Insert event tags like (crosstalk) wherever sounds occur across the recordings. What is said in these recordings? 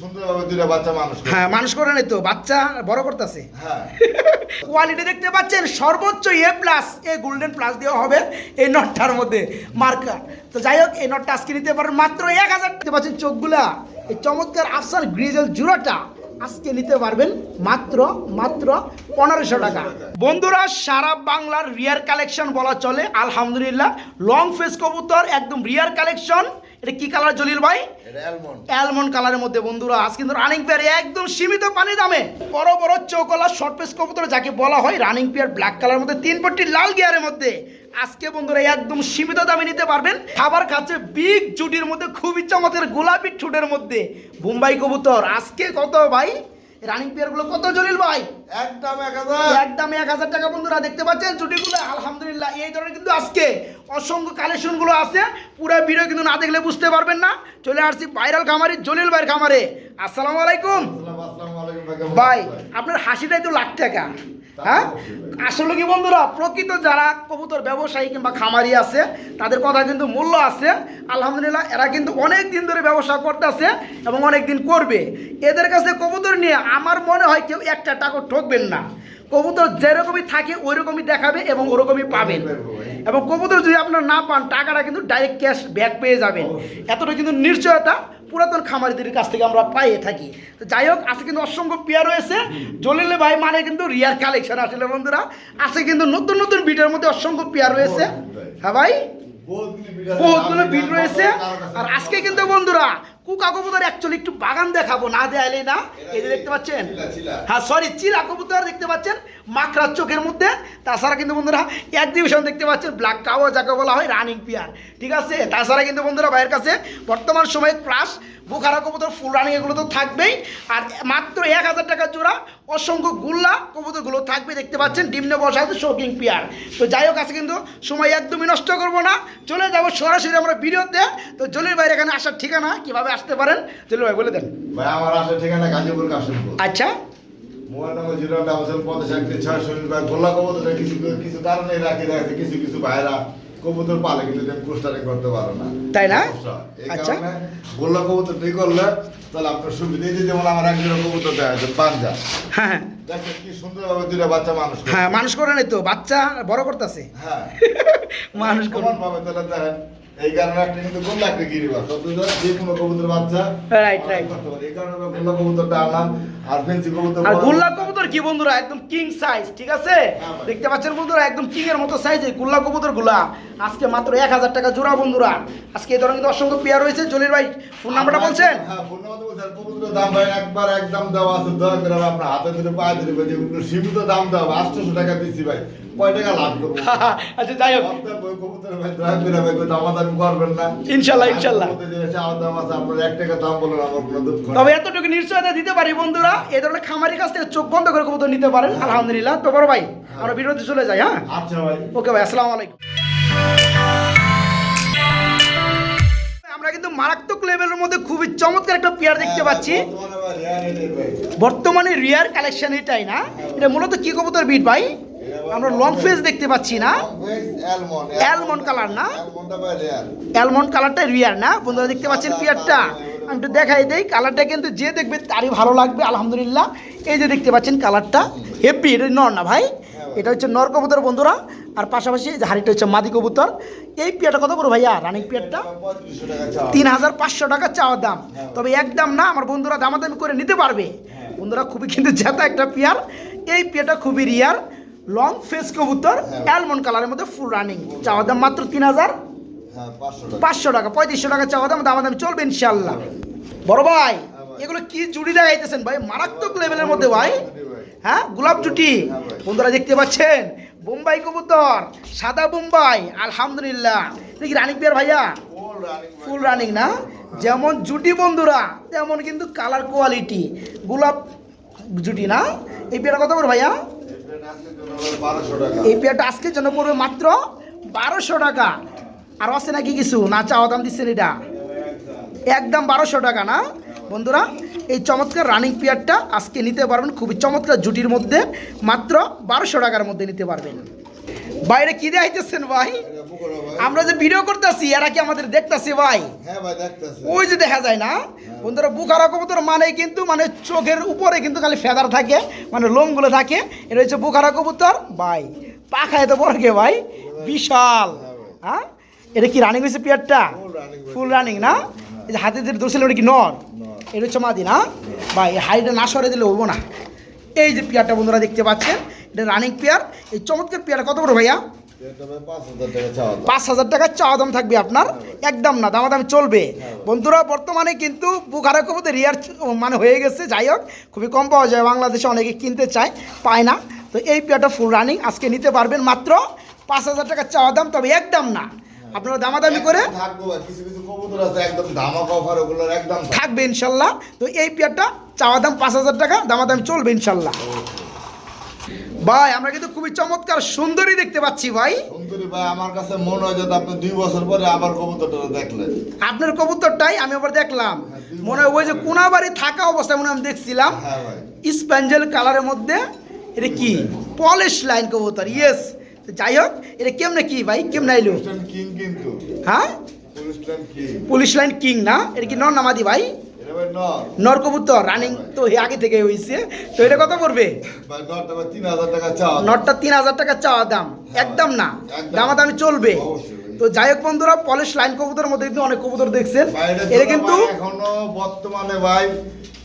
সুন্দরভাবে দুইটা বাচ্চা মানুষ হ্যাঁ মানুষ করে নাই তো বাচ্চা বড় করতেছে। হ্যাঁ। (laughs) কোয়ালিটি দেখতে পাচ্ছেন সর্বোচ্চ A plus A golden plus দেওয়া হবে এই নটটার মধ্যে মার্কার তো যাই হোক এই নটটা আজকে নিতে পারেন মাত্র এক হাজার। দেখতে পাচ্ছেন চোখগুলা এই চমৎকার আফসান গ্রিজেল জুড়াটা আজকে নিতে পারবেন মাত্র মাত্র পনেরোশো টাকা। বন্ধুরা সারা বাংলার রিয়ার কালেকশন বলা চলে আলহামদুলিল্লাহ। লং ফেস কবুতর একদম রিয়ার কালেকশন এটা কি কালার জলিল ভাই? অ্যালমন্ড কালারের মধ্যে বন্ধুরা আজ কিন্তু রানিং পেয়ার একদম সীমিত পানি দামে বড় বড় চৌকলা শর্ট পেস কবুতর যাকে বলা হয় রানিং পেয়ার ব্ল্যাক কালার মধ্যে তিন পট্টি লাল গিয়ারের মধ্যে। আজকে বন্ধুরা একদম সীমিত দামে নিতে পারবেন। খাবার খাচ্ছে বিগ জুটির মধ্যে খুবই চমৎকার গোলাপি ঠুটের মধ্যে। বোম্বাই কবুতর আজকে কত ভাই? রানিং পেয়ারগুলো কত জলিল ভাই? একদম এক হাজার। একদম এক হাজার টাকা বন্ধুরা দেখতে পাচ্ছেন? ছুটিগুলো আলহামদুলিল্লাহ এই ধরনের কিন্তু আজকে অসংখ্য কালেকশনগুলো আছে। পুরো ভিডিও কিন্তু না দেখলে বুঝতে পারবেন না। চলে আসছি ভাইরাল খামারি জলিল ভাইয়ের খামারে। আসসালামু আলাইকুম। ভাই? আপনার হাসিটাই তো লাখ টাকা। হ্যাঁ? আসলে কি বন্ধুরা, প্রকৃত যারা কবুতর ব্যবসায়ী কিংবা খামারি আছে, তাদের কথা কিন্তু মূল্য আছে। আলহামদুলিল্লাহ, এরা কিন্তু অনেক দিন ধরে ব্যবসা করতেছে এবং অনেক দিন করবে। এদের কাছে কবুতর নিয়ে আমার মনে হয় কেউ একটা টাকা ঠকবেন না। কবুতর যেরকমই থাকে ওই রকমই দেখাবে এবং ওরকমই পাবেন এবং কবুতর যদি আপনার না পান টাকাটা কিন্তু ডাইরেক্ট ক্যাশ ব্যাক পেয়ে যাবেন। এতটা কিন্তু নিশ্চয়তা পুরাতন খামারিদের কাছ থেকে আমরা পাইয়ে থাকি। তো যাই হোক আজকে কিন্তু অসংখ্য পেয়ার রয়েছে। জলিলে ভাই মানে কিন্তু রিয়ার কালেকশন আসলে বন্ধুরা। আছে কিন্তু নতুন নতুন ভিডিওর মধ্যে অসংখ্য পেয়ার রয়েছে। হ্যাঁ ভাই? বহুতগুলি বিট রয়েছে। আর আজকে কিন্তু বন্ধুরা কুকা কবুতর অ্যাকচুয়ালি একটু বাগান দেখাবো না দেয়ালে না। এই যে দেখতে পাচ্ছেন? চিলা, চিলা। হ্যাঁ সরি চিরা কবুতর দেখতে পাচ্ছেন? মাকড়ার চোখের মধ্যে। তাছাড়া কিন্তু বন্ধুরা এক্সিবিশন দেখতে পাচ্ছেন ব্ল্যাক কাওয়া যাকে বলা হয় রানিং পিয়ার ঠিক আছে? তাছাড়া কিন্তু বন্ধুরা ভাইয়ের কাছে বর্তমান সময়ে প্লাস বুখারা কবুতর ফুল রানিং এগুলো তো থাকবেই। আর মাত্র এক হাজার টাকা জোড়া অসংখ্য গুল্লা কবুতরগুলো থাকবে দেখতে পাচ্ছেন ডিমনে বসা আছে শোকিং পিয়ার। তো যাই হোক আছে কিন্তু সময় একদমই নষ্ট করব না। চলে যাব সরাসরি আমরা ভিডিওতে। তো জলির ভাইয়ের এখানে আসার ঠিকানা কীভাবে আসতে পারেন? জলির ভাই বলে দেন। ভাই আমার আসলে ঠিকানা গাজীপুর কাশিমপুর। আচ্ছা। Mobile number zero double seven পঞ্চাশ একটি ছয় শূন্য গোল্লা কবুতর কিছু কিছু কারণে রাখি রাখছে কিছু কিছু ভাইরা কবুতর পালে কিন্তু পোস্টারিং করতে পারো না। তাই না? আচ্ছা। গোল্লা কবুতর ঠিক করলে তাহলে আপনার সুবিধা এই যেমন আমার একজন কবুতর দেওয়া হয়েছে পাঞ্জা। হ্যাঁ হ্যাঁ। দেখেন কি সুন্দরভাবে দুইটা বাচ্চা মানুষ হ্যাঁ মানুষ করে নাই তো বাচ্চা বড় করতেছে। হ্যাঁ। (laughs) মানুষ করে ভাবে তাহলে দেখেন এই কারণে একটা কিন্তু গোল্লা একটা গিরি যে কোনো কবুতর বাচ্চা. করতে পারে। এই কারণে গোল্লা কবুতরটা আনলাম। আর ফেন্সি কবুতর আর গুল্লা কবুতর কি বন্ধুরা? একদম কিং সাইজ ঠিক আছে? হ্যাঁ দেখতে পাচ্ছেন বন্ধুরা? একদম কিং এর মতো সাইজে গুল্লা কবুতরগুলা আজকে মাত্র এক হাজার টাকা জোড়া বন্ধুরা। আজকে এই ধরনের কিন্তু অসংখ্য পেয়ার রয়েছে। জলির ভাই ফোন নাম্বারটা বলছেন? হ্যাঁ ফোন নাম্বার বলছেন। কবুতরের দাম ভাই একবার একদম দেওয়া আছে। দয়া করে আপনার হাতে ধরে পায়ে ধরে ভাই সীমিত দাম দেওয়া আটশোশো টাকা দিচ্ছি ভাই। কয় টাকা লাভ করব? আচ্ছা যাই হোক। কবুতর ভাই দয়া করে ভাই দামাদামি করবেন না। ইনশাল্লাহ, ইনশাল্লাহ। আপনার মধ্যে যে চাওয়া দাম আছে আপনার এক টাকা দাম বলেন আমার কোনো দুঃখ তবে এতটুকু নিশ্চয়তা দিতে পারি বন্ধুরা। এই ধরনের খামারের কাছ থেকে চোখ বন্ধ করে কবুতর নিতে পারেন আলহামদুলিল্লাহ। তো বড় ভাই আমরা বিরতি চলে যাই হ্যাঁ? আচ্ছা ভাই। ওকে ভাই আসসালামু আলাইকুম। আমরা কিন্তু মারাত্মক লেভেলের মধ্যে খুবই চমৎকার একটা পেয়ার দেখতে পাচ্ছি। বর্তমানে রেয়ার কালেকশন এটাই না? এটা মূলত কি কবুতর বিট ভাই? আমরা লং ফেস দেখতে পাচ্ছি না। অ্যালমন্ড colour না? অ্যালমন্ড কালারটা রিয়ার না? বন্ধুরা দেখতে পাচ্ছেন পেয়ারটা আমি একটু দেখাই দেই কালারটা কিন্তু যে দেখবে তারই ভালো লাগবে আলহামদুলিল্লাহ। এই যে দেখতে পাচ্ছেন কালারটা হেপি এটা নর না ভাই? এটা হচ্ছে নর কবুতর বন্ধুরা আর পাশাপাশি এই যে হাড়িটা হচ্ছে মাদি কবুতর। এই পেয়ারটা কত বড় ভাইয়া রানিং পেয়ারটা? তিন হাজার পাঁচশো টাকা চাওয়ার দাম। তবে একদম না আমার বন্ধুরা দামাদামি করে নিতে পারবে। বন্ধুরা খুবই কিন্তু জেতা একটা পেয়ার। এই পেয়ারটা খুবই রিয়ার লং ফেস কবুতর অ্যালমন্ড কালারের মধ্যে ফুল রানিং চাওয়ার দাম মাত্র তিন হাজার। পাঁচশো টাকা। পঁয়ত্রিশশো টাকা চাওয়া দাম দামাদামি চলবে ইনশাল্লাহ বড় ভাই এগুলো কি জুড়ি দেখাইতেছেন ভাই? মারাত্মক লেভেলের মধ্যে ভাই। হ্যাঁ গোলাপ জুটি। বন্ধুরা দেখতে পাচ্ছেন বোম্বাই কবুতর সাদা বোম্বাই আলহামদুলিল্লাহ। দেখি রানিং পেয়ার ভাইয়া? ফুল রানিং না? যেমন জুটি বন্ধুরা তেমন কিন্তু কালার কোয়ালিটি গোলাপ জুটি না? এই পেয়ারটা কত করে ভাইয়া? এই পেয়ারটা আজকের জন্য পড়বে মাত্র বারোশো টাকা। আর আছে নাকি কিছু না চাওয়া দাম দিচ্ছেন এটা? একদম বারোশো টাকা না? বন্ধুরা এই চমৎকার রানিং পেয়ারটা আজকে নিতে পারবেন খুবই চমৎকার জুটির মধ্যে মাত্র বারোশো টাকার মধ্যে নিতে পারবেন। বাইরে কি দেখাইতেছেন ভাই। আমরা যে ভিডিও করতেছি এরা কি আমাদের দেখতাছে ভাই? হ্যাঁ ওই যে দেখা যায় না? বন্ধুরা বুখারা কবুতর মানে কিন্তু মানে চোখের উপরে কিন্তু খালি ফেদার থাকে মানে লোমগুলো থাকে। এটা হচ্ছে বুখারা কবুতর ভাই পাখায় তো বড় কে ভাই। বিশাল। হ্যাঁ? এটা কি রানিং হয়েছে পিয়ারটা। ফুল রানিং না? এই যে হাতে যে ধরছিল ওটা কি নর। এটা হচ্ছে মাদি না? ভাই হাইটা না সরে দিলে হব না। এই যে পেয়ারটা বন্ধুরা দেখতে পাচ্ছেন এটা রানিং পেয়ার। এই চমৎকার পেয়ার কত বড় ভাইয়া? পাঁচ হাজার টাকা চাওয়া দাম। থাকবে আপনার? একদম না দামাদামি চলবে। বন্ধুরা বর্তমানে কিন্তু বুখারা কবুতর রিয়ার মানে হয়ে গেছে। যাই হোক খুবই কম পাওয়া যায় বাংলাদেশে অনেকে কিনতে চায় পায় না। তো এই পেয়ারটা ফুল রানিং আজকে নিতে পারবেন মাত্র পাঁচ হাজার টাকা চাওয়া দাম তবে একদম না। আপনারা দামাদামি করে থাকব ইনশাল্লাহ। তো এই পেয়ারটা চাওয়া দাম পাঁচ হাজার টাকা দামাদামি চলবে ইনশাল্লাহ। ভাই আমরা কিন্তু খুবই চমৎকার সুন্দরী দেখতে পাচ্ছি ভাই। সুন্দরী ভাই আমার কাছে মনে হয় যাতে আপনি দুই বছর পরে আবার কবুতরটা দেখলেন। আপনার কবুতরটাই আমি আবার দেখলাম। মনে হয় ওই যে কোনাবাড়ি থাকা অবস্থায় মনে হয় আমি দেখছিলাম। হ্যাঁ স্প্যাঞ্জেল কালারের মধ্যে এটা কি? পলিশ লাইন কবুতর ইয়েস যাই হোক এটা কেমনে কি ভাই? কেমনে আইলো কিন্তু। হ্যাঁ? পুলিশ লাইন কিং। না? এটা কি নর নামাদি ভাই? এটা ভাই নর। নর কবুতর রানিং তো আগে থেকে হয়েছে তো এটা কত পড়বে? দাম। নটটা তিন হাজার টাকা চাওয়া দাম। একদম না? একদম। দামাদামি চলবে। তো যাই হোক বন্ধুরা পলিশ লাইন কবুতরের মধ্যে কিন্তু অনেক কবুতর দেখছেন। এটা এটা কিন্তু এখনও বর্তমানে ভাই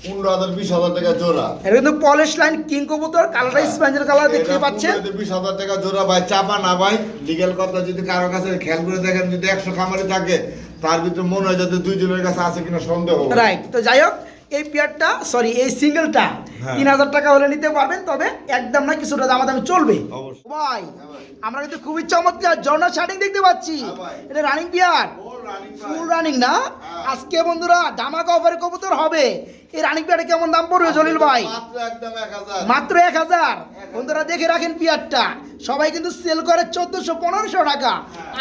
পনেরো হাজার বিশ হাজার টাকা জোড়া। এটা কিন্তু পলিশ লাইন কিং কবুতর কালারটা স্প্যাঞ্জেল কালার দেখতে পাচ্ছেন? বিশ হাজার টাকা জোড়া ভাই চাপা না ভাই। লিগেল কথা যদি কারও কাছে খেয়াল করে দেখেন যদি একশো খামারে থাকে তার ভিতরে মনে হয় যাতে দুইজনের কাছে আছে কিনা সন্দেহ রাইট তো যাই হোক এই পেয়ারটা সরি এই সিঙ্গেলটা হ্যাঁ। তিন হাজার টাকা হলে নিতে পারবেন তবে একদম না কিছুটা দামাদামি চলবে। ভাই হ্যাঁ আমরা কিন্তু খুবই চমৎকার জর্না শার্টিং দেখতে পাচ্ছি। হ্যাঁ এটা রানিং পেয়ার ভাই। ফুল রানিং না। আজকে বন্ধুরা ধামাকা অফারে কবুতর হবে। এই রানিং পেয়ারে কেমন দাম পড়বে জলিল ভাই? মাত্র একদম এক হাজার। বন্ধুরা দেখে রাখেন পিয়ারটা। সবাই কিন্তু সেল করে চোদ্দশো পনেরোশো টাকা।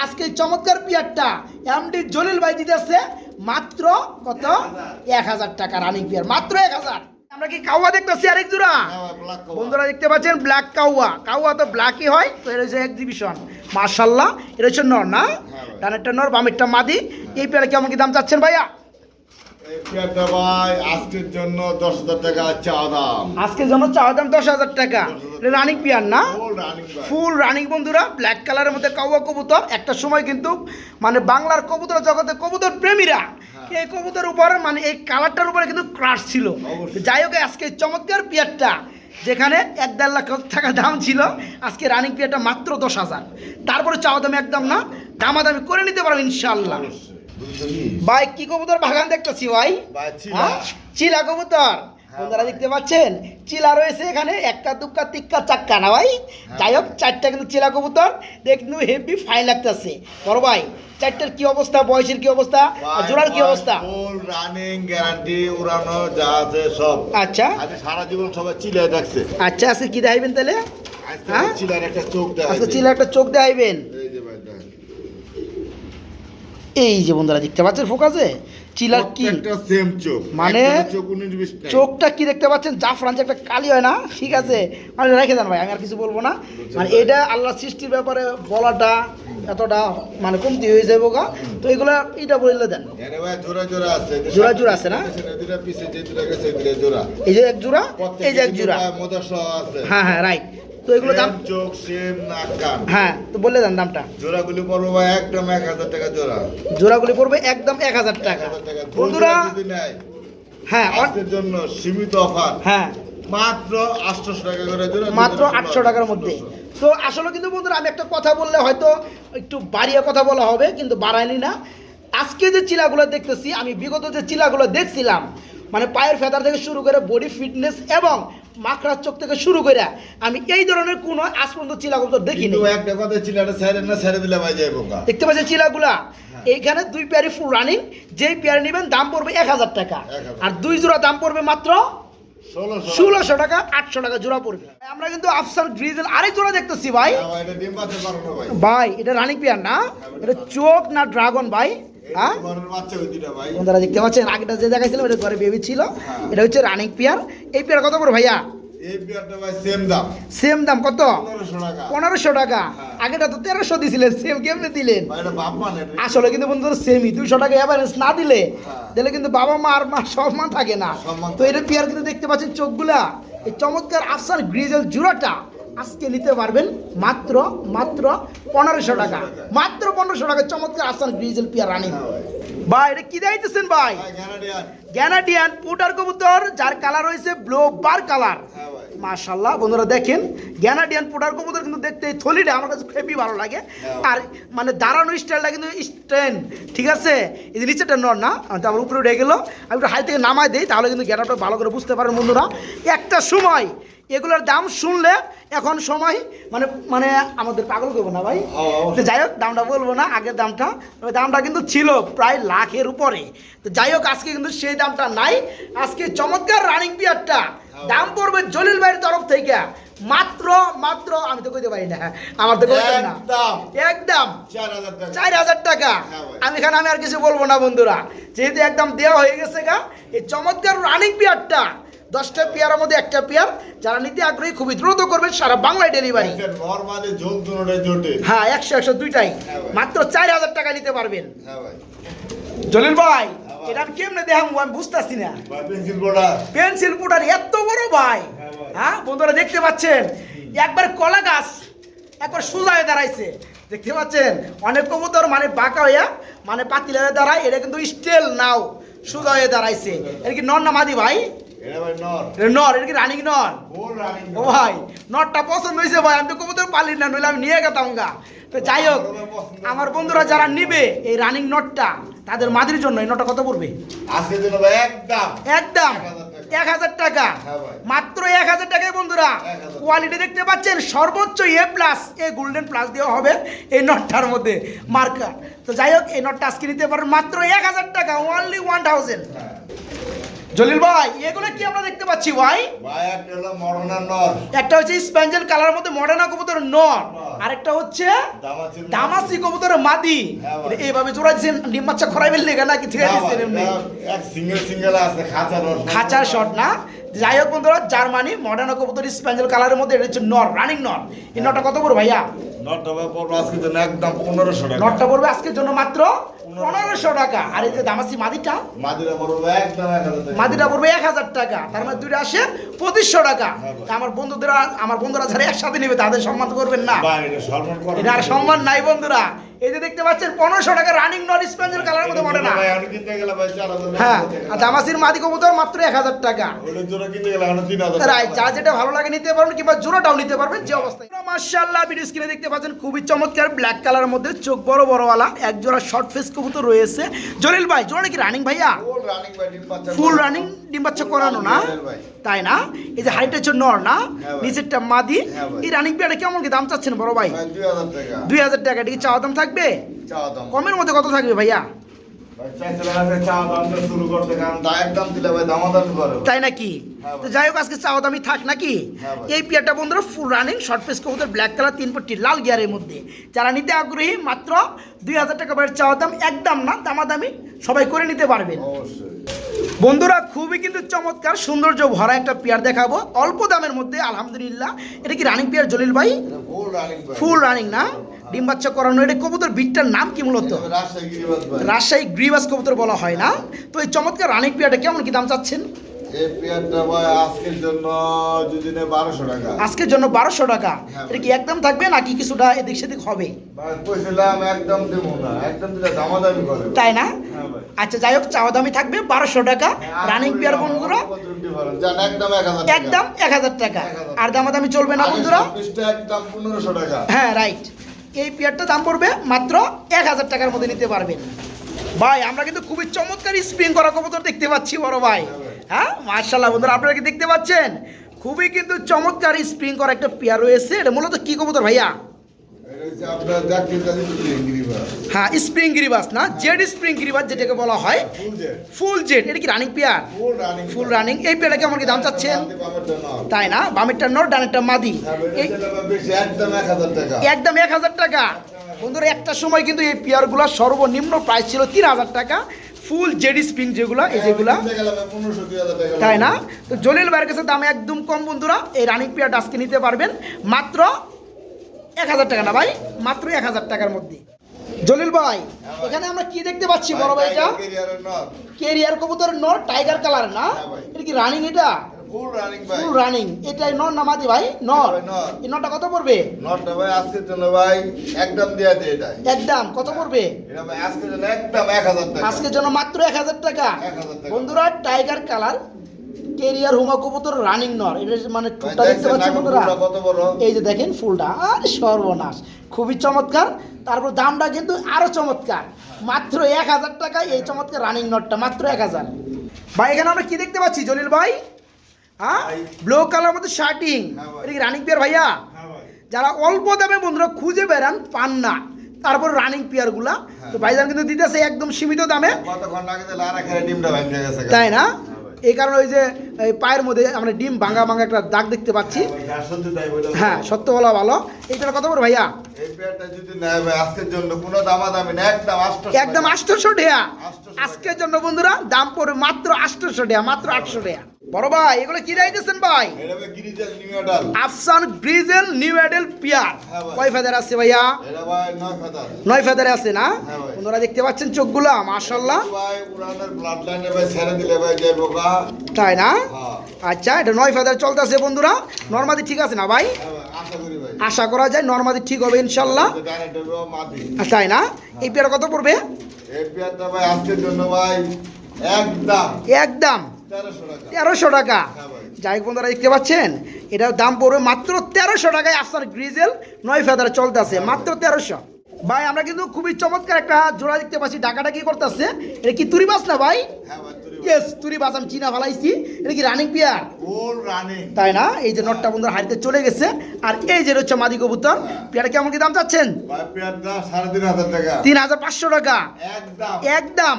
আজকে চমৎকার পিয়ারটা এমডি জলিল ভাই দিতেছে। মাত্র কত? এক হাজার টাকা রানিং পিয়ার মাত্র এক হাজার। আমরা কি কাউয়া দেখতেছি আরেক জোড়া। বন্ধুরা দেখতে পাচ্ছেন ব্ল্যাক কাউয়া। কাউয়া তো ব্ল্যাকই হয় তো এর হচ্ছে এক্সিবিশন মার্শাল্লাহ এর হচ্ছে নর না। ডানেরটা নর বামেরটা মাদি। এই পেয়ারে কেমন কি দাম চাচ্ছেন ভাইয়া? আজকের জন্য দশ হাজার টাকা চাওয়া দাম। আজকের জন্য চাওয়া দাম দশ হাজার টাকা। রানিং পিয়ার না? ফুল রানিং ভাই ফুল রানিং বন্ধুরা ব্ল্যাক কালারের মধ্যে কাউয়া কবুতর। একটা সময় কিন্তু মানে বাংলার কবুতর জগতে কবুতর প্রেমীরা। এই কবুতর উপরে মানে এই কালারটার উপরে কিন্তু ক্রাশ ছিল। যাই হোক আজকে চমৎকার পিয়ারটা যেখানে এক দেড় লাখ টাকা দাম ছিল। আজকে রানিং পিয়ারটা মাত্র দশ হাজার। তারপরে চাওয়া দাম একদম না। দামাদামি করে নিতে পারব ইনশাল্লাহ? ভাই কি কবুতর বাগান দেখতেছি ভাই? ভাই চিলা। হ্যাঁ? কবুতর। বন্ধুরা দেখতে পাচ্ছেন? চিলা রয়েছে এখানে একটা দুক্কা তিক্কা চাক্কা না ভাই? যাই হোক চারটা কিন্তু চিলা কবুতর। দেখ কিন্তু হেভি ফাইন লাগতেছে। বড় ভাই চারটার কি অবস্থা? বয়সের কি অবস্থা? জোড়ার কি অবস্থা? ফুল রানিং গ্যারান্টি উড়ানো যা আছে সব। আচ্ছা। আজকে সারা জীবন সবাই চিলে দেখছে। আচ্ছা আজকে কি দেখাইবেন তাহলে? আজকে হ্যাঁ? চিলার একটা চোখ দেখা আজকে চিলা একটা চোখ দেখাইবেন। এই যে বন্ধুরা দেখতে পাচ্ছেন ফোকাসে? চিলার কি? মানে। চোখটা কি দেখতে পাচ্ছেন? জাফরান যে একটা কালি হয় না? ঠিক আছে? মানে রেখে দেন ভাই আমি আর কিছু বলব না। মানে এটা আল্লাহ সৃষ্টির ব্যাপারে বলাটা এতটা মানে কমতি হয়ে যাব গা। তো এগুলো এটা বলে দেন। জোড়া জোড়া আছে। না? এই যে এক জোড়া এই যে এক জোড়া। হ্যাঁ হ্যাঁ রাইট তো এগুলো দাম চোখ সেম নাক কান। হ্যাঁ তো বলে দেন দামটা। জোড়াগুলি পড়ব একদম এক হাজার টাকা জোড়া। জোড়াগুলি পড়বে একদম এক হাজার টাকা। বন্ধুরা হ্যাঁ জন্য সীমিত অফার। হ্যাঁ। মাত্র আটশোশো টাকা করে জোড়া মাত্র আটশো টাকার মধ্যে। তো আসলে কিন্তু বন্ধুরা আমি একটা কথা বললে হয়তো একটু বাড়িয়ে কথা বলা হবে কিন্তু বাড়ায়নি না। আজকে যে চিলাগুলো দেখতেছি আমি বিগত যে চিলাগুলো দেখছিলাম মানে পায়ের ফেদার থেকে শুরু করে বডি ফিটনেস এবং মাকড়ার চোখ থেকে শুরু করে আমি এই ধরনের কোনো আজ পর্যন্ত চিলাগুলো দেখিনি। দেখি একটা কথা চিলাটা ছেড়ে না ছেড়ে দিলে ভাই যাই দেখতে পাচ্ছেন চিলাগুলা? এইখানে দুই পেয়ারি ফুল রানিং যেই পেয়ার নেবেন দাম পড়বে এক হাজার টাকা। আর দুই জোড়া দাম পড়বে মাত্র ষোলোশো টাকা। আটশো টাকা জোড়া পড়বে। আমরা কিন্তু আফসার গ্রিজেল আরেক জোড়া দেখতেছি ভাই। হ্যাঁ ভাই, এটা রানিং পেয়ার না? এটা চোখ না ড্রাগন ভাই? হ্যাঁ? দেখতে পাচ্ছেন আগেটা যে দেখাইছিলাম এটা ঘরে বেবি ছিল। এটা হচ্ছে রানিং পেয়ার। এই পেয়ার কত করে ভাইয়া? এই পেয়ারটা ভাই সেম দাম। সেম দাম কত? পনেরোশো টাকা। হ্যাঁ। আগেটা তো তেরোশো দিছিলেন সেম কেমনে দিলেন? ভাই এটা বাপ মানে আসলে কিন্তু বন্ধুরা সেমই দুইশো টাকা অ্যাভারেজ না দিলে হ্যাঁ। দিলে কিন্তু বাবা মা আর মা সম্মান থাকে না। তো এটা পেয়ার কিন্তু দেখতে পাচ্ছেন চোখগুলা। এই চমৎকার আফসার গ্রিজেল জুড়াটা আজকে নিতে পারবেন মাত্র মাত্র পনেরোশো টাকা। মাত্র পনেরোশো টাকা চমৎকার আফসান গ্রিজেল পেয়ার রানিং হ্যাঁ ভাই। এটা কি দিতেছেন ভাই? ভাই গ্যানাডিয়ান পুটার কবুতর যার কালার হয়েছে ব্লু বার কালার হ্যাঁ মাশাল্লাহ বন্ধুরা দেখেন গ্যানাডিয়ান পুটার কবুতর কিন্তু দেখতে এই থলিটা আমার কাছে খুবই ভালো লাগে। আর মানে দাঁড়ানো স্টাইলটা কিন্তু স্ট্রেন ঠিক আছে? এই যে নিচেটা নর না তারপর উপরে উঠে গেলো। আমি একটু হাই থেকে নামাই দিই তাহলে কিন্তু গ্যানাটা ভালো করে বুঝতে পারেন বন্ধুরা। একটা সময় এগুলোর দাম শুনলে এখন সময় মানে মানে আমাদের পাগল করব না ভাই। হ্যাঁ, তো যাই হোক দামটা বলব না আগের দামটা। তবে দামটা কিন্তু ছিল প্রায় লাখের উপরে। তো যাই হোক আজকে কিন্তু সেই দামটা নাই। আজকে চমৎকার রানিং পিয়ারটা দাম পড়বে জলিল ভাইয়ের তরফ থেকে। মাত্র মাত্র আমি তো কইতে পারি না আমার তো কইতে না। একদম। একদম। চার হাজার টাকা। চার হাজার টাকা। হ্যাঁ আমি এখানে আমি আর কিছু বলব না বন্ধুরা। যেহেতু একদম দেওয়া হয়ে গেছে গা এই চমৎকার রানিং পিয়ারটা দশটা পেয়ারের মধ্যে একটা পেয়ার যারা নিতে আগ্রহী খুবই দ্রুত করবেন সারা বাংলায় ডেলিভারি হ্যাঁ একশো একশো দুইটাই। হ্যাঁ মাত্র চার হাজার টাকা নিতে পারবেন। হ্যাঁ ভাই। জলিল ভাই ভাই। এটা আমি কেমনে দেখাম আমি বুঝতেছি না। পেন্সিল পুটার এত বড় ভাই। হ্যাঁ ভাই। হ্যাঁ বন্ধুরা দেখতে পাচ্ছেন একবার কলা গাছ একবার সোজা হয়ে দাঁড়াইছে। দেখতে পাচ্ছেন অনেক কবুতর মানে বাঁকা হইয়া মানে পাতিল হয়ে দাঁড়ায় এটা কিন্তু স্টেল নাও সোজা হয়ে দাঁড়াইছে। এটা কি নর না মাদি ভাই? এটা নর। এটা কি রানিং নর? ও ভাই নটটা পছন্দ হয়েছে ভাই আমি তো কবুতর পালি না নইলে আমি নিয়ে গেতাম গা। তো যাই হোক আমার বন্ধুরা যারা নিবে এই রানিং নটটা তাদের মাদির জন্য এই নটটা কত পড়বে? একদম। একদম। এক হাজার টাকা। হ্যাঁ মাত্র এক হাজার টাকায় বন্ধুরা। কোয়ালিটি দেখতে পাচ্ছেন সর্বোচ্চ A plus A golden plus দেওয়া হবে এই নটটার মধ্যে মার্কার তো যাই হোক এই নটটা আজকে নিতে পারেন মাত্র এক হাজার টাকা ওনলি ওয়ান থাউজেন্ড। জলিল ভাই এগুলো কি আমরা দেখতে পাচ্ছি ভাই? ভাই একটা হলো মরনার নর। একটা হচ্ছে স্প্যাঞ্জেল কালার মধ্যে মডার্না কবুতর নর। আরেকটা হচ্ছে দামাসি কবুতরের মাদি। হ্যাঁ এইভাবে জোড়া দিছেন ডিম বাচ্চা খরাই ফেললে নাকি ঠিক আছে এক সিঙ্গেল সিঙ্গেল আছে খাঁচা নর। খাঁচার শট না? যাই হোক বন্ধুরা জার্মানি মডার্ন কবুতর স্প্যাঞ্জেল কালারের মধ্যে এটা হচ্ছে নর রানিং নর। এই নটটা কত পড়বে ভাইয়া? নটটা পড়ব আজকের জন্য একদম পনেরোশো টাকা। নটটা পড়বে আজকের জন্য মাত্র পনেরোশো টাকা। আর এই যে দামাসি মাদিটা? মাদিরা পড়ব একদম এক হাজার টাকা। মাদিটা পড়বে এক হাজার টাকা। তার মানে দুইটা আসে পঁচিশশো টাকা। হ্যাঁ আমার বন্ধুদের আমার বন্ধুরা যারা একসাথে নেবে তাদের সম্মান করবেন না। ভাই এটা সম্মান করো এটা আর সম্মান নাই বন্ধুরা। এই যে দেখতে পাচ্ছেন পনেরোশো টাকা রানিং নর স্প্যাঞ্জেল কালারের মধ্যে মডে না। হাজার হ্যাঁ আর দামাসির মাদি কবুতর মাত্র এক হাজার টাকা। জন্য রাইট যা যেটা ভালো লাগে নিতে পারবেন কিংবা জোড়াটাও নিতে পারবেন যে অবস্থায়। মার্শাল্লাহ ভিডিও স্ক্রিনে দেখতে পাচ্ছেন খুবই চমৎকার ব্ল্যাক কালারের মধ্যে চোখ বড় বড়ওয়ালা এক জোড়া শর্ট ফেস কবুতর রয়েছে। জলিল ভাই জোড়া কি রানিং ভাইয়া? ফুল রানিং ডিম বাচ্চা করানো। না? তাই না? এই যে হাইট হচ্ছে নর না? হ্যাঁ নিচেরটা মাদি। হ্যাঁ এই রানিং পেয়ারটা কেমন কি দাম চাচ্ছেন বড় ভাই? ভাই দুই হাজার টাকা। দুই হাজার টাকা এটা কি চাওয়া দাম থাকবে? দাম। কমের মধ্যে কত থাকবে ভাইয়া? তাই নাকি? হ্যাঁ তো যাই হোক আজকে চাওয়া দামি থাক নাকি? হ্যাঁ এই পিয়ারটা বন্ধুরা ফুল রানিং শর্ট ফেস কবুতর ব্ল্যাক কালার তিন পট্টি লাল গিয়ারের মধ্যে। যারা নিতে আগ্রহী মাত্র দুই হাজার টাকা বাইরের চাওয়া দাম একদম না দামাদামি সবাই করে নিতে পারবেন। বন্ধুরা খুবই কিন্তু চমৎকার সৌন্দর্য ভরা একটা পেয়ার দেখাবো। অল্প দামের মধ্যে আলহামদুলিল্লাহ। এটা কি রানিং পেয়ার জলিল ভাই? ফুল রানিং ভাই ফুল রানিং না? ডিম বাচ্চা করানো এটা কবুতর বিটটার নাম কি মূলত? রাজশাহী গ্রিবাস কবুতর বলা হয় না। তো এই চমৎকার রানিং পেয়ারটা কেমন কি দাম চাচ্ছেন? আজকের জন্য বারোশো টাকা। আজকের জন্য বারোশো টাকা। হ্যাঁ এটা কি একদম থাকবে নাকি কিছুটা এদিক সেদিক হবে? একদম না একদম দামাদামি করে তাই না? হ্যাঁ আচ্ছা যাই হোক চাওয়া দামি থাকবে বারোশো টাকা। রানিং পেয়ার বন্ধুরা। একদম এক হাজার টাকা। একদম এক হাজার টাকা। আর দামাদামি চলবে না বন্ধুরা? একদম পনেরোশো টাকা। হ্যাঁ রাইট এই পেয়ারটা দাম পড়বে মাত্র এক হাজার টাকার মধ্যে নিতে পারবেন। ভাই, আমরা কিন্তু খুবই চমৎকার স্প্রিং করা কবুতর দেখতে পাচ্ছি, বড় ভাই। হ্যাঁ মার্শাল্লাহ বন্ধুরা, আপনারা কি দেখতে পাচ্ছেন? খুবই কিন্তু চমৎকার স্প্রিং করা একটা পেয়ার রয়েছে। এটা মূলত কি কবুতর ভাইয়া? হ্যাঁ স্প্রিং গিরিবাস না জেড স্প্রিং গিরিবাস যেটাকে বলা হয়। ফুল জেড। এটা কি রানিং পেয়ার ফুল রানিং এই পেয়ারটা কেমন কি দাম চাচ্ছেন? তাই না? বামেরটা নর ডানেরটা মাদি। একদম এক হাজার টাকা। একদম এক হাজার টাকা। বন্ধুরা একটা সময় কিন্তু এই পেয়ারগুলোর সর্বনিম্ন প্রাইস ছিল তিন হাজার টাকা। ফুল জেডি স্পিন যেগুলা এই যেগুলা। কিনতে গেলে ভাই 1500 2000 টাকা তাই না? তো জলিল ভাইয়ের কাছে দাম একদম কম বন্ধুরা। এই রানিং পেয়ারটা আজকে নিতে পারবেন। মাত্র এক হাজার টাকা না ভাই? মাত্র এক হাজার টাকার মধ্যে। জলিল ভাই। এখানে আমরা কি দেখতে পাচ্ছি বড় ভাই এটা? কেরিয়ার কবুতর নর। টাইগার কালার না? হ্যাঁ এটা কি রানিং এটা? ফুল রানিং ভাই। ফুল রানিং এটাই নর ভাই? নর। এই নরটা কত পড়বে? ভাই জন্য ভাই একদম দিয়ে একদম। কত পড়বে? এটা ভাই আজকের জন্য একদম 1000 টাকা। আজকের জন্য মাত্র এক হাজার টাকা। 1000 টাকা। বন্ধুরা টাইগার কালার কেরিয়ার হুমা কবুতর রানিং নর। এটা মানে টুকটা দেখতে পাচ্ছেন বন্ধুরা? কত বড়। এই যে দেখেন ফুলটা আর সর্বনাশ। খুবই চমৎকার। তারপর দামটা কিন্তু আরও চমৎকার। মাত্র এক হাজার টাকায় এই চমৎকার রানিং নটটা মাত্র এক হাজার। ভাই এখানে আমরা কি দেখতে পাচ্ছি জলিল ভাই? হ্যাঁ ব্লু কালার মধ্যে শার্টিং হ্যাঁ এটা কি রানিং পেয়ার ভাইয়া? হ্যাঁ ভাই। যারা অল্প দামে বন্ধুরা খুঁজে বেড়ান পান না। তারপর রানিং পেয়ারগুলা হ্যাঁ। তো ভাইজান কিন্তু দিতেছে একদম সীমিত দামে। কতক্ষণ আগে লারা খেলে ডিমটা ভেঙে গেছে তাই না। এই কারণে ওই যে পায়ের মধ্যে আমরা ডিম ভাঙা ভাঙা একটা দাগ দেখতে পাচ্ছি। হ্যাঁ সত্যি বলে হ্যাঁ সত্য বলা ভালো। এইটার কত বল ভাইয়া? একদম 800 একদম আটশোশো টাকা। আজকের জন্য বন্ধুরা দাম পড়বে মাত্র আটশোশো টাকা মাত্র আটশো টাকা। বড় ভাই এগুলো কি রাইতেছেন ভাই? আফসান গ্রিজেল নিউ এডেল পিয়ার। হ্যাঁ। কয় ফেদার আছে ভাইয়া? নয় ফেদারে। আছে না? হ্যাঁ। বন্ধুরা দেখতে পাচ্ছেন চোখগুলা মাশাল্লাহ তাই না? হ্যাঁ। আচ্ছা এটা নয় ফেদার চলতেছে বন্ধুরা। নর্মাদি ঠিক আছে না ভাই? আশা করি যায় নর্মাদি ঠিক হবে ইনশাল্লাহ তাই না? এই পেয়ার কত পড়বে? একদম। একদম। তেরোশো টাকা। হ্যাঁ। যাই বন্ধুরা দেখতে পাচ্ছেন? এটার দাম পড়বে মাত্র তেরোশো টাকায় আফসার গ্রিজেল নয় ফেদার চলতেছে। মাত্র তেরোশো। ভাই আমরা কিন্তু খুবই চমৎকার একটা জোড়া দেখতে পাচ্ছি। ডাকাটা কি করতেছে? এটা কি তুরি মাছ না ভাই? হ্যাঁ ইয়েস তুরি বাস আমি চিনা ফেলাইছি এটা কি রানিং পিয়ার তাই না? এই যে নটটা বন্ধুরা হাড়িতে চলে গেছে। আর এই যে হচ্ছে মাদি কবুতর। পেয়ারটা কেমন কি দাম চাচ্ছেন? তিন হাজার পাঁচশো টাকা। একদম।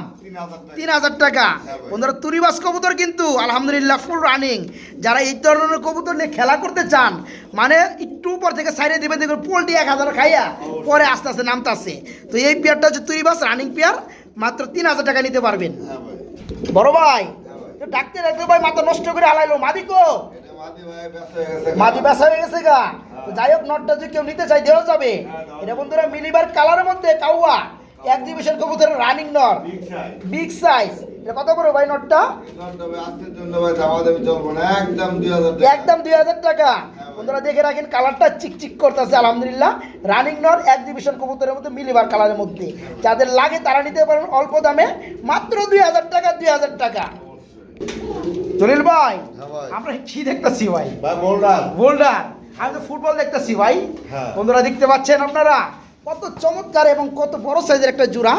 তিন হাজার টাকা। হ্যাঁ বন্ধুরা তুরিবাস কবুতর কিন্তু আলহামদুলিল্লাহ ফুল রানিং যারা এই ধরনের কবুতর নিয়ে খেলা করতে চান মানে একটু উপর থেকে সাইডে দিবেন দেখবেন পোলট্রি এক হাজার খাইয়া পরে আস্তে আস্তে নামতাছে। তো এই পেয়ারটা হচ্ছে তুরিবাস রানিং পেয়ার। মাত্র তিন হাজার টাকা নিতে পারবেন। হ্যাঁ বড় ভাই ডাকতে ডাকতে ভাই মাথা নষ্ট করে হালাইলো। মাদিকো মাদি বেসা হয়ে গেছে গা। যাই হোক, নটটা যদি কেউ নিতে চাই দেওয়া যাবে। এটা বন্ধুরা মিলিবার কালারের মধ্যে, কাউয়া। এক্সিবিশন কবুতরের রানিং চাই বিগ সাইজ কত করে ভাই নটটা ভাই একদম দুই হাজার টাকা। একদম দুই হাজার টাকা। বন্ধুরা দেখে রাখেন কালারটা চিকচিক করতেছে আলহামদুলিল্লাহ। রানিং নট এক্সিবিশন কবুতরের মধ্যে মিলিবার কালারের মধ্যে। যাদের লাগে তারা নিতে পারেন অল্প দামে মাত্র দুই হাজার টাকা দুই হাজার টাকা। জলিল ভাই হ্যাঁ আমরা কি দেখতেছি ভাই? ভাই বোল্ডার বোল্ডার আমি তো ফুটবল দেখতেছি ভাই। হ্যাঁ। বন্ধুরা দেখতে পাচ্ছেন আপনারা? কত চমৎকার এবং কত বড় সাইজের একটা জোড়া।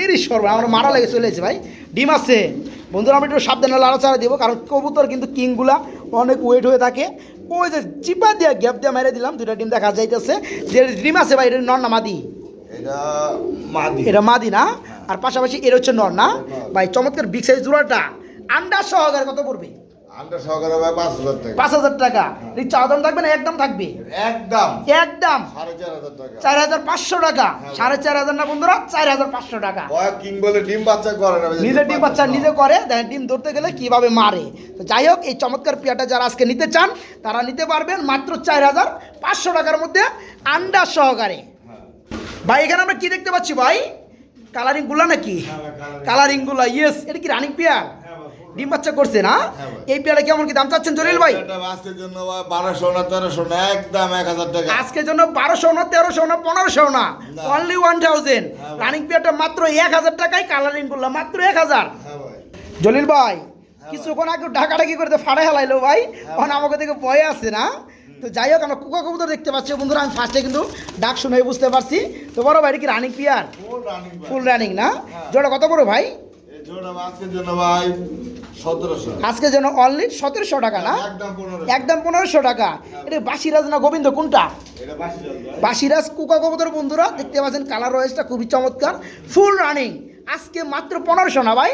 এরই সর্ব আমার মারা লেগে চলে এসেছি ভাই। ডিম আছে। বন্ধুরা আমি একটু সাবধানে লাড়াচাড়া দিব কারণ কবুতর কিন্তু কিংগুলা অনেক ওয়েট হয়ে থাকে। ওই যে চিপা দিয়ে গ্যাপ দিয়ে মেরে দিলাম দুটা ডিম দেখা যাইতেছে। যে ডিম আছে ভাই এটা নর না মাদি? এটা মাদি। না? আর পাশাপাশি এর হচ্ছে নর না? ভাই চমৎকার বিগ সাইজ জোড়াটা। আন্ডার সহকারে কত পড়বে? পাঁচ হাজার টাকা। পাঁচ হাজার টাকা। এই চা দাম থাকবে না? একদম থাকবে? একদম। একদম? চার হাজার পাঁচশো টাকা। সাড়ে চার হাজার না বন্ধুরা? চার হাজার পাঁচশো টাকা। ডিম বাচ্চা করে নিজে ডিম বাচ্চা নিজে করে ডিম ধরতে গেলে কীভাবে মারে? তো যাই হোক এই চমৎকার পেয়াটা যারা আজকে নিতে চান তারা নিতে পারবেন মাত্র চার হাজার পাঁচশো টাকার মধ্যে আন্ডার সহকারে। ভাই এখানে আমরা কি দেখতে পাচ্ছি ভাই? কালারিংগুলা নাকি? কালারিংগুলা ইয়েস এটা কি রানিং পেয়ার ডিম বাচ্চা করছে না হ্যাঁ এই পেয়ারা কেমন কি দাম চাচ্ছেন জলিল ভাই? আজকের জন্য বারোশো না তেরোশো না একদম এক হাজার টাকা। আজকের জন্য বারোশো না তেরোশো না পনেরোশো না। অনলি ওয়ান থাউজেন্ড হ্যাঁ রানিং পেয়ারটা মাত্র এক হাজার টাকায় কালারিং করলাম মাত্র এক হাজার। হ্যাঁ জলিল ভাই হ্যাঁ কিছুক্ষণ আগে ঢাকাঢাকি করতে ফাড়ে হেলাইলো ভাই এখন আমাকে থেকে ভয়ে আছে না? তো যাই হোক আমরা কুকা কবুতর দেখতে পাচ্ছি। বন্ধুরা আমি ফার্স্টে কিন্তু ডাক শুনে বুঝতে পারছি। তো বড় ভাই কি রানিং পিয়ার ফুল রানিং না? হ্যাঁ। জোড়া কত বড় ভাই? জোড়া আজকের জন্য ভাই সতেরোশো। যেন অনলি সতেরোশো টাকা না? একদম পনেরোশো। টাকা। এটা বাসিরাজ না গোবিন্দ কোনটা। বাসিরাজ কুকা কবুতর বন্ধুরা দেখতে পাচ্ছেন কালার রয়েসটা খুবই চমৎকার। ফুল রানিং আজকে মাত্র পনেরোশো না ভাই।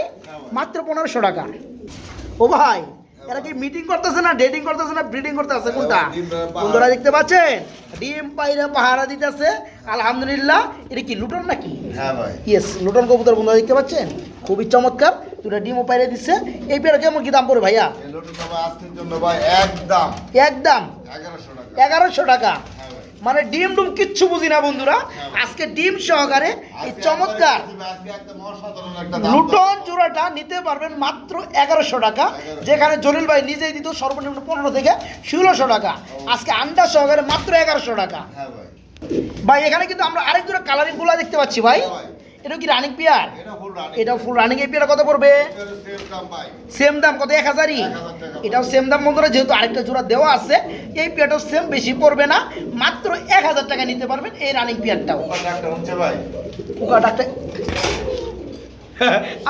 মাত্র পনেরোশো টাকা। ও ভাই এরা কি মিটিং করতেছে না ডেটিং করতেছে না ব্রিডিং করতেছে? কোনটা? ডিম বন্ধুরা দেখতে পাচ্ছেন? ডিম পাইরা পাহারা দিতেছে। আলহামদুলিল্লাহ এটা কি লুটন নাকি? হ্যাঁ ভাই। ইয়েস লুটন কবুতর বন্ধুরা দেখতে পাচ্ছেন? খুবই চমৎকার দুটা ডিমও পাইরে দিচ্ছে এই পেয়ারা কেমন কি দাম পড়ে ভাইয়া? এই লোটটা আজকের জন্য ভাই একদম। একদম। এগারোশো টাকা। হ্যাঁ মানে ডিম ডুম কিচ্ছু বুঝি না বন্ধুরা। আজকে ডিম সহকারে এই চমৎকার লুটন জোড়াটা নিতে পারবেন মাত্র এগারোশো টাকা যেখানে জলিল ভাই নিজেই দিত সর্বনিম্ন পনেরো থেকে ষোলোশো টাকা। আজকে আন্ডা সহকারে মাত্র এগারোশো টাকা। হ্যাঁ ভাই। এখানে কিন্তু আমরা আরেক দুটো কালারিংগুলা দেখতে পাচ্ছি হ্যাঁ ভাই। এটা কি রানিং পিয়ার এটা ফুল রানিং এই পিয়ার কত পড়বে? সেম দাম কত? এক হাজারই? 1000 এটাও সেম দাম বন্ধুরা যেহেতু আরেকটা জোড়া দেওয়া আছে এই পিয়ারটাও সেম বেশি পড়বে না। মাত্র এক হাজার টাকা নিতে পারবেন এই রানিং পিয়ারটাও পোকা ডাকটা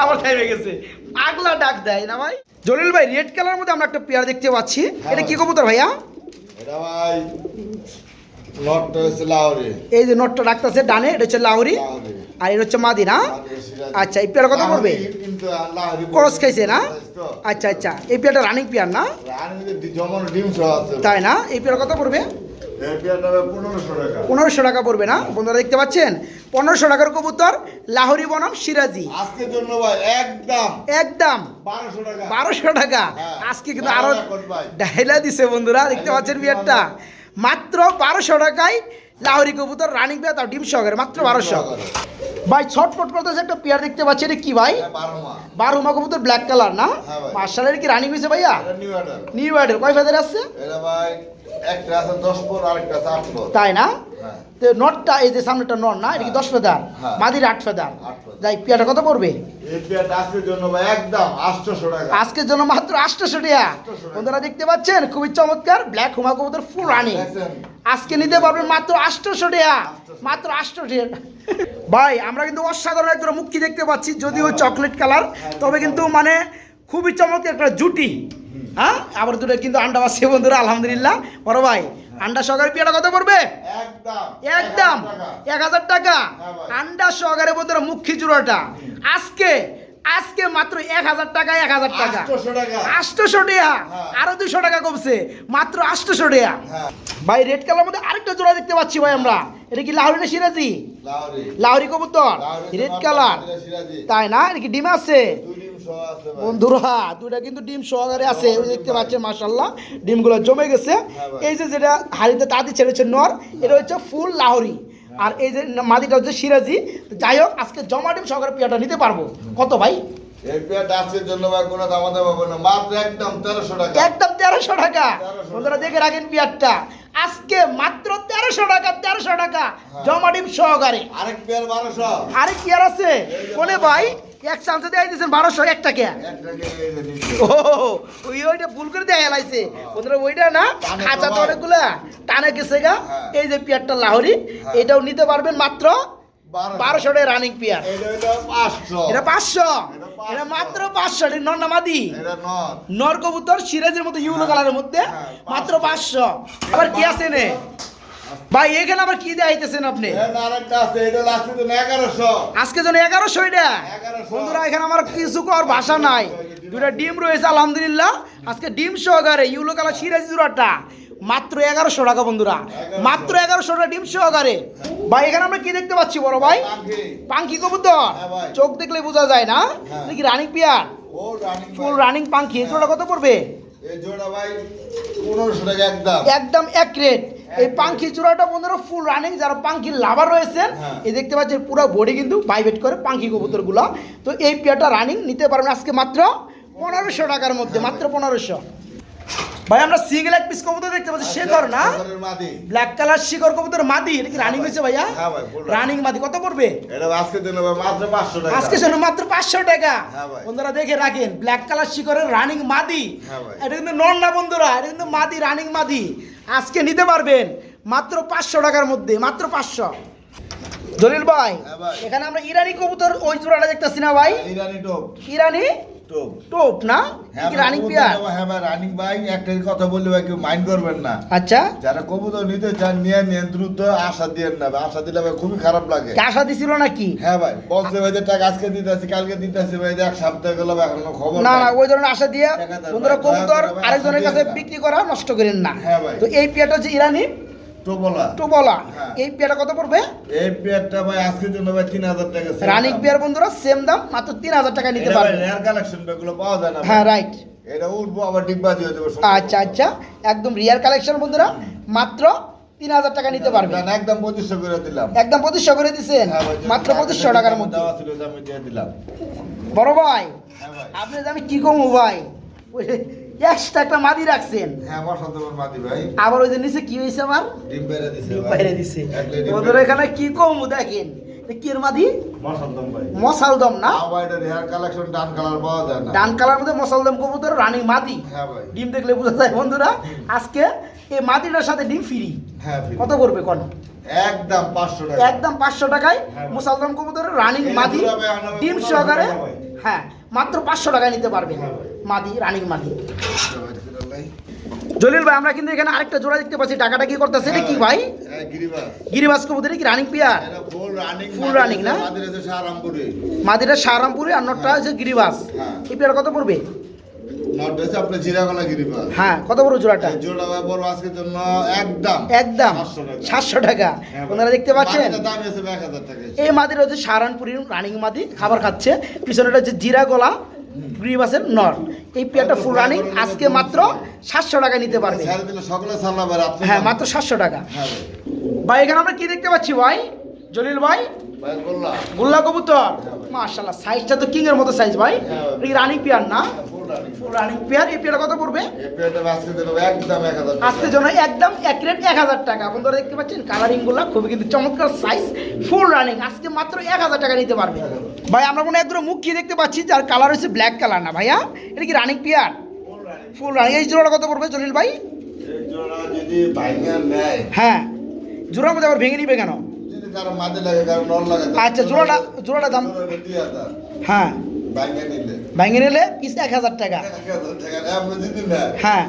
আমার থাইমে গেছে। আগলা ডাক দেয় না ভাই? জলিল ভাই রেড কালার মধ্যে আমরা একটা পেয়ার দেখতে পাচ্ছি। এটা কি কবুতর ভাইয়া? এটা ভাই হচ্ছে লাহোরি এই যে নটটা ডাকতেছে ডানে এটা হচ্ছে লাউরি আর এটা হচ্ছে মাদি না আচ্ছা এই পেয়ার কত পড়বে? লাহোরি লাহোরি ক্রস খাইছে না? আচ্ছা আচ্ছা এই পেয়ারটা রানিং পেয়ার না? তাই না? এই পেয়ার কত পড়বে? পনেরোশো টাকা। পড়বে না? বন্ধুরা দেখতে পাচ্ছেন? পনেরোশো টাকার কবুতর লাহোরি বনাম সিরাজি। আজকের জন্য ভাই একদম। একদম। বারোশো টাকা। হ্যাঁ। আজকে কিন্তু আরও। ডাইলা দিছে বন্ধুরা দেখতে পাচ্ছেন বিয়ারটা মাত্র বারোশো টাকায় লাহরি কবুতর রানিং পেয়ার তাও ডিম সহকারে মাত্র বারোশো। ভাই ছটফট করতেছে একটা পেয়ার দেখতে পাচ্ছি এটা কি ভাই? বারোমা কবুতর ব্ল্যাক কালার না? হ্যাঁ। মার্শালের কি রানিং হয়েছে ভাইয়া? নিউ অর্ডার নিউ ওয়ার্ডের কয় ফেদার আসছে ভাই একটা আছে দশ পর আরেকটা আছে আট পর। তাই না? হ্যাঁ। তো নটটা এই যে সামনেটা নট না এটা কি দশ ফেদার? হ্যাঁ। মাদির আট ফেদার। যাই পেয়ারটা কত পড়বে? এই আজকের জন্য ভাই একদম আটশোশো টাকা। আজকের জন্য মাত্র আটশোশো টাকা। 800 টাকা। বন্ধুরা দেখতে পাচ্ছেন খুবই চমৎকার ব্ল্যাক হুমা কবুতর ফুল রানিং? আজকে নিতে পারবেন মাত্র আটশোশো টাকা। মাত্র আটশো টাকা। ভাই আমরা কিন্তু অসাধারণ একটা মুক্তি দেখতে পাচ্ছি যদিও চকলেট কালার তবে কিন্তু মানে খুবই চমৎকার একটা জুটি। হ্যাঁ? আবার দুটো কিন্তু আন্ডা পাচ্ছে বন্ধুরা আলহামদুলিল্লাহ। বড় ভাই আন্ডা সহকারে পিয়াটা কত পড়বে? একদম। এক হাজার টাকা। হ্যাঁ আন্ডা সহকারে বন্ধুরা মুখী চূড়াটা আজকে আজকে মাত্র এক হাজার টাকা এক হাজার টাকা। 800 টাকা। আটশোশো টাকা। হ্যাঁ। আরও দুশো টাকা কমছে। মাত্র আটশোশো টাকা। হ্যাঁ। ভাই রেড কালার মধ্যে আরেকটা জোড়া দেখতে পাচ্ছি ভাই আমরা। এটা কি লাহোরি না সিরাজি? লাহোরি লাহোরি কবুতর। রেড কালার তাই না? এটা কি ডিম আছে? বন্ধুরা দুইটা কিন্তু ডিম সহকারে আছে ওই দেখতে পাচ্ছেন মাশাল্লাহ ডিমগুলো জমে গেছে। এই যে যেটা হাড়িতে তাঁতি ছেড়ে হচ্ছে নর এটা হচ্ছে ফুল লাহোরি। আর এই যে মাদিটা হচ্ছে সিরাজি যাই হোক আজকে জমা ডিম সহকারে পেয়াটা নিতে পারব। কত ভাই? একদম তেরোশো টাকা। একদম তেরোশো টাকা। 1300 বন্ধুরা দেখে রাখেন পেয়ারটা আজকে মাত্র তেরোশো টাকা তেরোশো টাকা হ্যাঁ। জমা ডিম সহকারে। আরেক পেয়ার বারোশো। আরে কি আছে। কোনে ভাই এক চান্সে দিয়ে দিয়েছেন বারোশো এক টাকা একটাকে এই যে নিচে। ও ওই ওইটা ভুল করে দেয়া লাইছে বন্ধুরা ওইটা না খাঁচা তো। অনেকগুলা টানে গেছে গা। হ্যাঁ। এই যে পিয়ারটা লাহোরি হ্যাঁ। এটাও নিতে পারবেন মাত্র বারোশো। টাকা রানিং পিয়ার। এটা পাঁচশো। এটা পাঁচশো। এটা 500 এটা মাত্র পাঁচশো এটা নর নামাদি নর। কবুতর সিরাজের মতো ইউলো কালারের মধ্যে হ্যাঁ, মাত্র পাঁচশো। আবার কি আছে নে ভাই এখানে আবার কি দেখাইতেছেন আপনি? আজকে যেন এগারোশো এটা? 1100 বন্ধুরা এখানে আমার কিছু কর ভাষা নাই। দুটা ডিম রয়েছে আলহামদুলিল্লাহ। আজকে ডিম সহকারে ইউলো কালার সিরাজ জুড়াটা মাত্র এগারোশো টাকা বন্ধুরা। মাত্র এগারোশো টাকা ডিম সহকারে। ভাই এখানে আমরা কি দেখতে পাচ্ছি বড় ভাই। পাঙ্কি কবুতর। হ্যাঁ ভাই। চোখ দেখলে বোঝা যায় না। নাকি রানিং পিয়ার ও রানিং ফুল রানিং পাঙ্কি এগুলোটা কত পড়বে? জোড়া একদম। এক রেট এই পাঙ্খি চূড়াটা বন্ধুরা ফুল রানিং যারা পাঙ্খির লাভার রয়েছেন হ্যাঁ। এই দেখতে পাচ্ছেন পুরো বডি কিন্তু বাইবেট করে পাঙ্খি কবুতরগুলো। তো এই পেয়ারটা রানিং নিতে পারবেন আজকে মাত্র পনেরোশো টাকার মধ্যে মাত্র পনেরোশো। ভাই আমরা সিঙ্গেল এক পিস কবুতর দেখতে পাচ্ছি। শেখর না। ব্ল্যাক কালার শিকর কবুতর মাদি এটা কি রানিং হয়েছে ভাইয়া? হ্যাঁ ভাই, রানিং মাদি কত পড়বে? এটা আজকের জন্য ভাই মাত্র পাঁচশো টাকা। আজকে জন্য মাত্র পাঁচশো টাকা। হ্যাঁ ভাই। বন্ধুরা দেখে রাখেন ব্ল্যাক কালার শিকরের রানিং মাদি। হ্যাঁ ভাই। এটা কিন্তু নন না বন্ধুরা এটা কিন্তু মাদি রানিং মাদি। আজকে নিতে পারবেন মাত্র পাঁচশো টাকার মধ্যে মাত্র পাঁচশো। জলিল ভাই হ্যাঁ এখানে আমরা ইরানি কবুতর ওই জোড়াটা দেখতেছি না ভাই? ইরানি টোপ। ইরানি? টোপ। না? হ্যাঁ কি রানিং পেয়ার হ্যাঁ ভাই রানিং ভাই একটাই কথা বললে ভাই কেউ মাইন্ড করবেন না। আচ্ছা। যারা কবুতর নিতে চান নিয়ে নিয়ে দ্রুত আশা দিয়ে না। আশা দিলে ভাই খুবই খারাপ লাগে। আশা দিছিল নাকি? হ্যাঁ ভাই বলছে ভাই টাকা আজকে দিতেছি কালকে দিতেছি ভাই এক সপ্তাহ গেল ভাই এখনও খবর না না ওই ধরনের আশা দিয়ে বন্ধুরা কবুতর আরেকজনের কাছে বিক্রি করা নষ্ট করেন না। হ্যাঁ ভাই। তো এই পেয়ারটা হচ্ছে ইরানি টোপলা টোবলা। হ্যাঁ। এই পেয়ারটা কত পড়বে? এই পেয়ারটা ভাই আজকের জন্য ভাই টাকা রানিক পেয়ার বন্ধুরা সেম দাম মাত্র তিন হাজার টাকা নিতে পারবে। রেয়ার কালেকশন পাওয়া যায় না হ্যাঁ রাইট এটা উঠবো আবার ডিব্বা দিয়ে দেবো আচ্ছা আচ্ছা। একদম রিয়ার কালেকশন বন্ধুরা মাত্র তিন হাজার টাকা নিতে পারবে। একদম পঁচিশশো করে দিলাম। একদম পঁচিশশো করে দিচ্ছেন হ্যাঁ মাত্র পঁচিশশো টাকার মধ্যে। দিলাম। বড় ভাই হ্যাঁ আপনি যে আমি কি কমু ভাই? এক্সট্রা একটা মাদি রাখছেন। হ্যাঁ বসন্ত মাদি ভাই। আবার ওই যে নিচে কি হয়েছে আমার? ডিম দিছে ডিম বাইরে দিছে। ওদের এখানে কি কমু দেখেন? এ কি এর মাদি? বসন্ত ভাই। মশালদম না? এটা হেয়ার কালেকশন ডান কালার পাওয়া যায় না। ডান কালার মধ্যে কবুতর রানী মাদি। হ্যাঁ ভাই। ডিম দেখলে বোঝা যায় বন্ধুরা আজকে এই মাদিটার সাথে ডিম ফ্রি হ্যাঁ কত করবে কোন? একদম পাঁচশো টাকা। একদম পাঁচশো টাকায় ভাই। মুসালদম কবুতর রানিং মাদি। ডিম সহকারে হ্যাঁ মাত্র পাঁচশো টাকায় নিতে পারবেন। হ্যাঁ। মাদি রানিং মাদি। জলিল ভাই আমরা কিন্তু এখানে আরেকটা জোড়া দেখতে পাচ্ছি। টাকাটা কি করতেছে? এটা কি ভাই? হ্যাঁ, গিরিবাস। কবুতর কি রানিং পিয়ার এটা ফুল রানিং না? মাদিটা সারামপুরে আর নটটা হচ্ছে গিরিবাস। হ্যাঁ। এই পেয়ার কত পড়বে? নট হ্যাঁ কত বড় জোড়াটা? জোড়া একদম একদম। 700 টাকা। সাতশো টাকা। হ্যাঁ। আপনারা দেখতে পাচ্ছেন? এই মাদির হচ্ছে সারানপুরি রানিং মাদি খাবার খাচ্ছে। পিছনেটা হচ্ছে জিরা গলা গ্রিবাসের নর এই পেয়ারটা ফুল রানিং আজকে মাত্র সাতশো টাকা নিতে পারবে। হ্যাঁ মাত্র সাতশো টাকা। হ্যাঁ। ভাই এখানে আমরা কি দেখতে পাচ্ছি ভাই? জলিল ভাই? গোল্লা কবুতর? মাশাল্লাহ সাইজটা তো কিং এর মতো সাইজ ভাই। হ্যাঁ। এই রানিং পেয়ার না? রানিং পেয়ার এই পেয়ারটা কত পড়বে? আজকে একদম এক হাজার টাকা। আজকের জন্য একদম এক রেট এক হাজার টাকা। আপনারা দেখতে পাচ্ছেন কালারিংগুলো খুবই কিন্তু চমৎকার সাইজ ফুল রানিং আজকে মাত্র এক হাজার টাকা নিতে পারবে। ভাই আমরা একদম মুখ দেখতে পাচ্ছি যার কালার হচ্ছে ব্ল্যাক কালার না ভাইয়া। এটা কি রানিং পেয়ার ফুল রানিং এই জোড়াটা কত পড়বে জলিল ভাই? হ্যাঁ। জোড়ার মধ্যে আবার ভেঙে নিবে কেন? কারও মাঝে লাগে কারও নল লাগে আচ্ছা, জোড়াটা- জোড়াটা দাম- হ্যাঁ। ভাইঙ্গা নিলে। ভেঙে নিলে পিস এক হাজার টাকা। হ্যাঁ।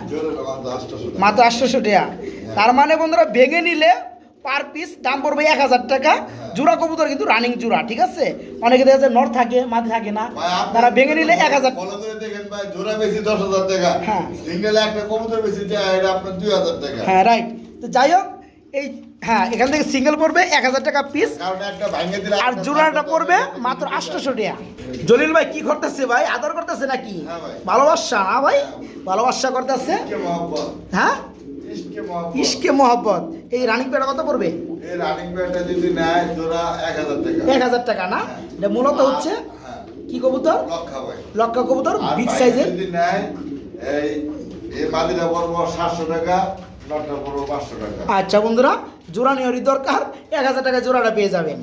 মাত্র আটশোশো টাকা। টাকা। তার মানে বন্ধুরা ভেঙে নিলে পার পিস দাম পড়বে এক হাজার টাকা। জোড়া কবুতর কিন্তু রানিং জোড়া ঠিক আছে? অনেকে দেখা যায় নর থাকে মাঝে থাকে না। তারা ভেঙে নিলে এক হাজার জোড়া বেশি দশ হাজার টাকা। হ্যাঁ। একটা কবুতর বেশি আপনার দুই হাজার টাকা। হ্যাঁ রাইট তো যাই হোক এই হ্যাঁ এখান থেকে সিঙ্গেল পড়বে এক হাজার টাকা পিস আর জোড়াটা পড়বে মাত্র আটশোশো টাকা। জলিল ভাই কি করতেছে ভাই? আদর করতেছে নাকি? হ্যাঁ ভালোবাসা না ভাই? ভালোবাসা করতেছে? হ্যাঁ? ইশকে মহব্বত। এই রানিং পেটা কত পড়বে? এই রানিং প্যান্টটা যদি নেয় জোড়া এক হাজার টাকা। এক হাজার টাকা না? এটা মূলত হচ্ছে হ্যাঁ। কি কবুতর? লক্ষা কবুতর বিগ সাইজের যদি নেয় এই এই মাদিটা পড়ব সাতশো টাকা। আচ্ছা বন্ধুরা জোড়া নেওয়ারই দরকার এক হাজার টাকা জোড়াটা পেয়ে যাবেন।